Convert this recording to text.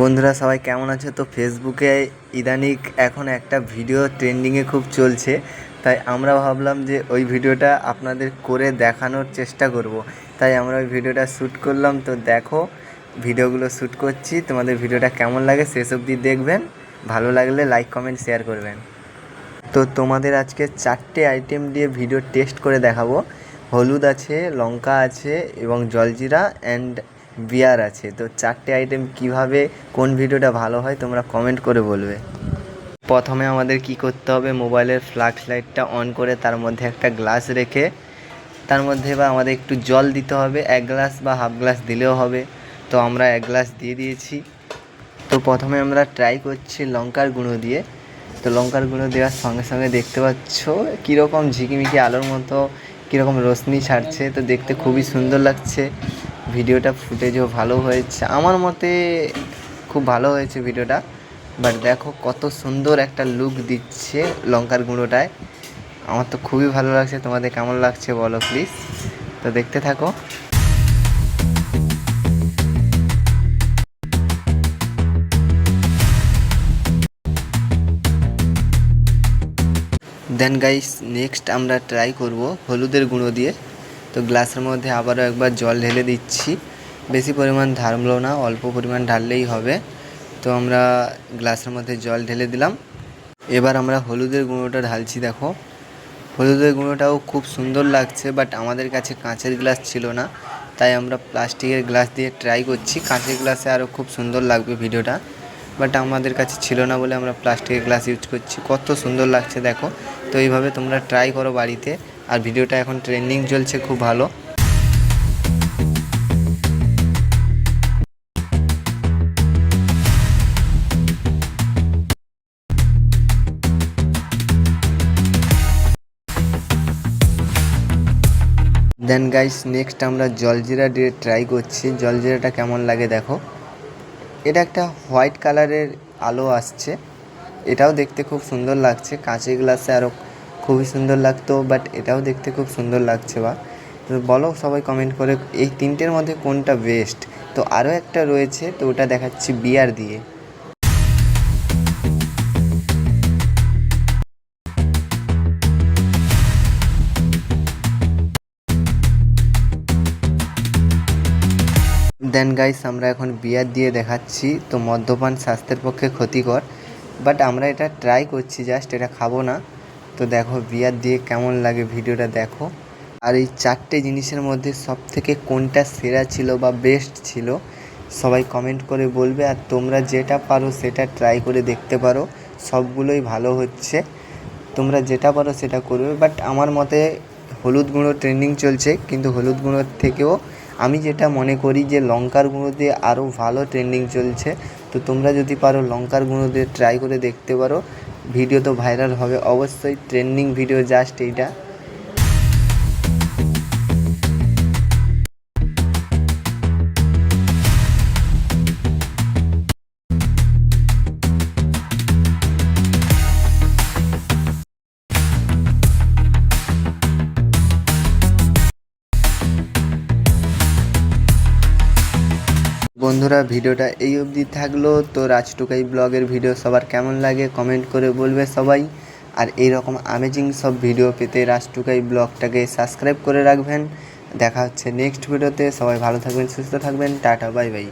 বন্ধুরা, সবাই কেমন আছে? তো ফেসবুকে ইদানিক এখন একটা ভিডিও ট্রেন্ডিংয়ে খুব চলছে। তাই আমরা ভাবলাম যে ওই ভিডিওটা আপনাদের করে দেখানোর চেষ্টা করব। তাই আমরা ওই ভিডিওটা শ্যুট করলাম। তো দেখো ভিডিওগুলো শ্যুট করছি। তোমাদের ভিডিওটা কেমন লাগে শেষ অবধি দেখবেন। ভালো লাগলে লাইক কমেন্ট শেয়ার করবেন। তো তোমাদের আজকে চারটে আইটেম দিয়ে ভিডিও টেস্ট করে দেখাবো। হলুদ আছে, লঙ্কা আছে এবং জলজিরা অ্যান্ড বিয়ার আছে। তো চারটে আইটেম কীভাবে, কোন ভিডিওটা ভালো হয় তোমরা কমেন্ট করে বলবে। প্রথমে আমাদের কি করতে হবে, মোবাইলের ফ্ল্যাশ লাইটটা অন করে তার মধ্যে একটা গ্লাস রেখে, তার মধ্যে বা আমাদের একটু জল দিতে হবে, এক গ্লাস বা হাফ গ্লাস দিলেও হবে। তো আমরা এক গ্লাস দিয়ে দিয়েছি। তো প্রথমে আমরা ট্রাই করছি লঙ্কার গুঁড়ো দিয়ে। তো লঙ্কার গুঁড়ো দেওয়ার সঙ্গে সঙ্গে দেখতে পাচ্ছ কীরকম ঝিকিমিকি আলোর মতো, কীরকম রোশনি ছাড়ছে। তো দেখতে খুবই সুন্দর লাগছে। ভিডিওটা ফুটেজও ভালো হয়েছে। আমার মতে খুব ভালো হয়েছে ভিডিওটা। বাট দেখো কত সুন্দর একটা লুক দিচ্ছে লঙ্কার গুঁড়োটায়। আমার তো খুবই ভালো লাগছে। তোমাদের কেমন লাগছে বলো প্লিজ তো দেখতে থাকো। দেন গাইস নেক্সট আমরা ট্রাই করব হলুদের গুঁড়ো দিয়ে। তো গ্লাসের মধ্যে আবারও একবার জল ঢেলে দিচ্ছি। বেশি পরিমাণ ঢালবো না, অল্প পরিমাণ ঢাললেই হবে। তো আমরা গ্লাসের মধ্যে জল ঢেলে দিলাম। এবার আমরা হলুদের গুঁড়োটা ঢালছি, দেখো। হলুদের গুঁড়োটাও খুব সুন্দর লাগছে বাট আমাদের কাছে কাঁচের গ্লাস ছিল না। তাই আমরা প্লাস্টিকের গ্লাস দিয়ে ট্রাই করছি। কাঁচের গ্লাসে আরও খুব সুন্দর লাগবে ভিডিওটা। বাট আমাদের কাছে ছিল না বলে আমরা প্লাস্টিকের গ্লাস ইউজ করছি। কত সুন্দর লাগছে, দেখো। তো এইভাবে তোমরা ট্রাই করো বাড়িতে। আর ভিডিওটা এখন ট্রেন্ডিং চলছে, খুব ভালো। দেন গাইস নেক্সট আমরা জলজিরা দিয়ে ট্রাই করছি। জলজিরাটা কেমন লাগে দেখো। এটা একটা হোয়াইট কালারের আলো আসছে। এটাও দেখতে খুব সুন্দর লাগছে। কাঁচের গ্লাসে আরও খুবই সুন্দর লাগতো বাট এটাও দেখতে খুব সুন্দর লাগছে বা। তো বলো সবাই কমেন্ট করে, এই তিনটের মধ্যে কোনটা বেস্ট তো আরও একটা রয়েছে, তো ওটা দেখাচ্ছি বিয়ার দিয়ে। দেন গাইস আমরা এখন বিয়ার দিয়ে দেখাচ্ছি, তো মদ্যপান স্বাস্থ্যের পক্ষে ক্ষতিকর বাট আমরা এটা ট্রাই করছি জাস্ট এটা খাব না। তো দেখো বিয়ার দিয়ে কেমন লাগে ভিডিওটা দেখো। আর এই চারটে জিনিসের মধ্যে সব থেকে কোনটা সেরা ছিল বা বেস্ট ছিল, সবাই কমেন্ট করে বলবে। আর তোমরা যেটা পারো সেটা ট্রাই করে দেখতে পারো। সবগুলোই ভালো হচ্ছে। তোমরা যেটা পারো সেটা করবে। বাট আমার মতে হলুদ গুঁড়ো ট্রেন্ডিং চলছে। কিন্তু হলুদ গুঁড়োর থেকেও আমি যেটা মনে করি যে লঙ্কার গুঁড়ো দিয়ে আরও ভালো ট্রেন্ডিং চলছে। তো তোমরা যদি পারো লঙ্কার গুঁড়ো দিয়ে ট্রাই করে দেখতে পারো। ভিডিও তো ভাইরাল হবে অবশ্যই ট্রেন্ডিং ভিডিও জাস্ট এইটা। বন্ধুরা, ভিডিওটা এই অবধি থাকল। তো রাজটুকাই ব্লগের ভিডিও সবার কেমন লাগে কমেন্ট করে বলবে সবাই। আর এই রকম আমেজিং সব ভিডিও পেতে রাজটুকাই ব্লগটাকে সাবস্ক্রাইব করে রাখবেন। দেখা হচ্ছে নেক্সট ভিডিওতে সবাই ভালো থাকবেন, সুস্থ থাকবেন। Tata bye bye